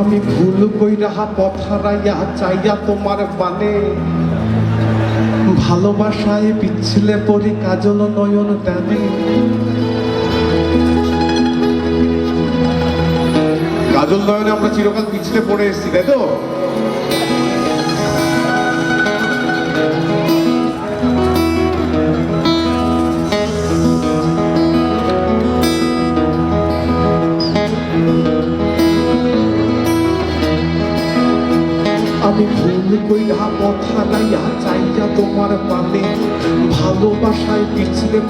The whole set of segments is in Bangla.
আমি ভুল কই রাহা পথ হারাইয়া চাইয়া তোমার বানে। ভালোবাসায় পিছলে পরি কাজল নয়ন টানে। কাজল নয়নে আমরা চিরকাল পিছলে পড়ে এসেছি, তাই তো? আমি ভুল চাইয়া তোমার পানে। ভালোবাসায় পিছলে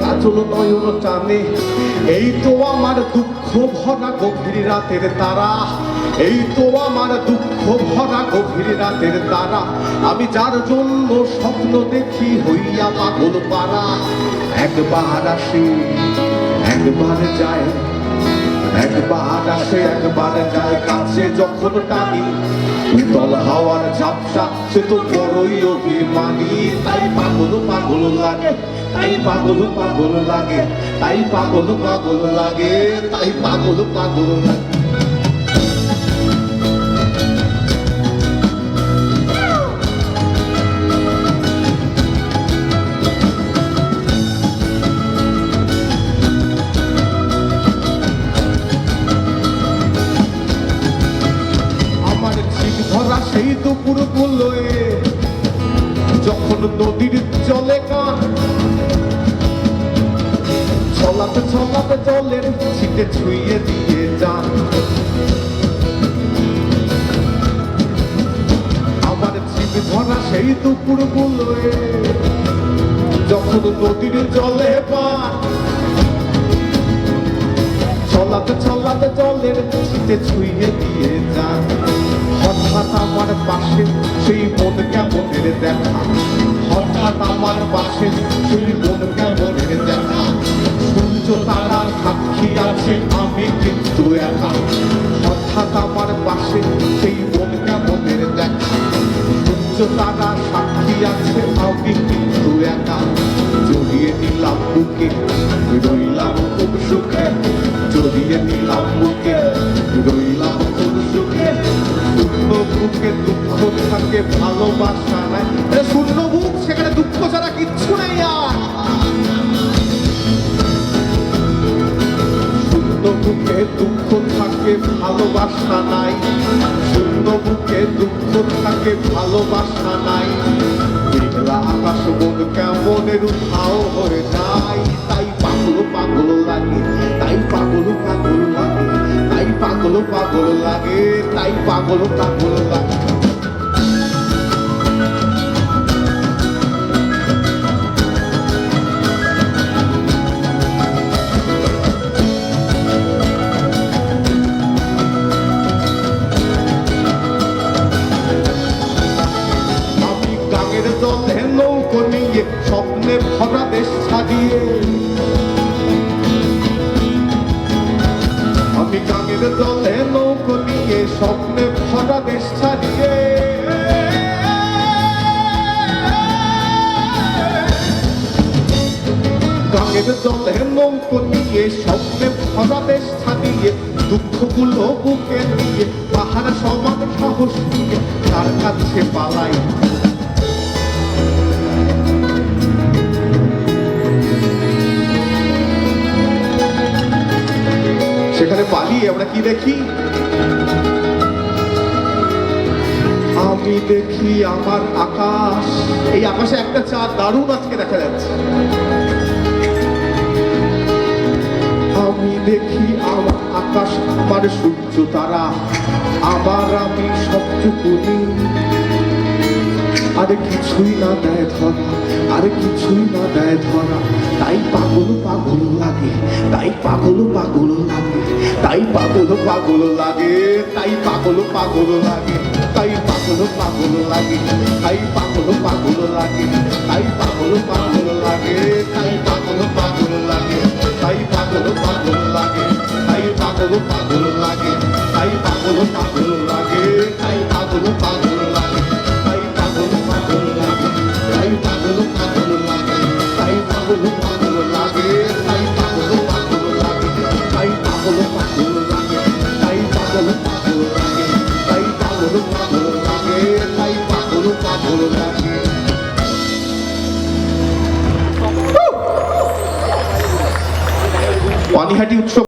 কাজল নয়ন টানে। এই তো আমার দুঃখ ভরা গভীর রাতের তারা। এই তো আমার দুঃখ ভরা গভীর রাতের তারা। আমি যার জন্য স্বপ্ন দেখি হইয়া পাগল পারা। একবার আসি, একবার যায় একবার আসে একবার যায় কাছে যখন টানি উতল হাওয়ার ঝাপসা, সে তো বড়ই অভিমানী। তাই পাগল পাগল লাগে, তাই পাগল পাগল লাগে, তাই পাগল পাগল লাগে, তাই পাগল পাগল লাগে। গুলোয় যখন নদীর জলে গান ছলাতে ছলাতে জলের ছিটে ছুঁয়ে দিয়ে যান। আমার ধরা সেই দুপুর গুলোয় যখন নদীর জলে পান ছলাতে ছলাতে জলের ছিটে ছুঁয়ে পাশে সেই মন কেমনের দেখা? হঠাৎ আমার পাশে সেই মন কেমনের দেখা? সূর্য, তারা সাক্ষী আছে, আমি কিন্তু একা। হঠাৎ আমার পাশে সেই মন কেমনের দেখা? সূর্য, তারা সাক্ষী আছে, আমি কিন্তু একা। জড়িয়ে নিলাম বুকে, রইলাম খুব সুখে। জড়িয়ে নিলাম বুকে থাকে ভালোবাসা নাই। শূন্য বুক, সেখানে দুঃখ ছাড়া কিচ্ছু নেই আর। বুকে দুঃখ থাকে, ভালোবাসা নাই। শূন্য বুকে দুঃখ থাকে, ভালোবাসা নাই। মেঘলা আকাশ উঠাও হয়ে যায়। তাই পাগল পাগল লাগে, তাই পাগল পাগল লাগে, তাই পাগল পাগল লাগে, তাই পাগল পাগল লাগে। গাঙের জলে নৌকো নিয়ে স্বপ্নে ভরা দেশ ছাড়িয়ে, দুঃখগুলো বুকে নিয়ে, পাহাড় সমান সাহস নিয়ে তার কাছে পালাই। সেখানে পালিয়ে আমরা কি দেখি? আমি দেখি আমার আকাশ। এই আকাশে একটা চাঁদ দারুণ আজকে দেখা যাচ্ছে। আমি দেখি আমার আকাশ, আমার সূর্য, তারা। আমার আমি সবটুকুনি। আরে কিছুই না দেয় ধরা, আরে কিছুই না দেয় ধরা। তাই পাগল পাগল লাগে, তাই পাগল পাগল লাগে, তাই পাগল পাগল লাগে, তাই পাগল পাগল লাগে, তাই পাগল পাগল লাগে, তাই পাগল পাগল লাগে, তাই পাগল পাগল লাগে, তাই পাগল পাগল লাগে। তাই পাগল পাগল লাগে তাই পাগল পাগল লাগে তাই পাগল পাগল লাগে তাই পাগল পাগল লাগে তাই পাগল পাগল লাগে তাই পাগল পাগল লাগে তাই পাগল পাগল লাগে তাই পাগল পাগল লাগে তাই পাগল পাগল লাগে তাই পাগল পাগল লাগে পাগল লাগে তাই পাগল পাগল লাগে পানিহাটি উৎসব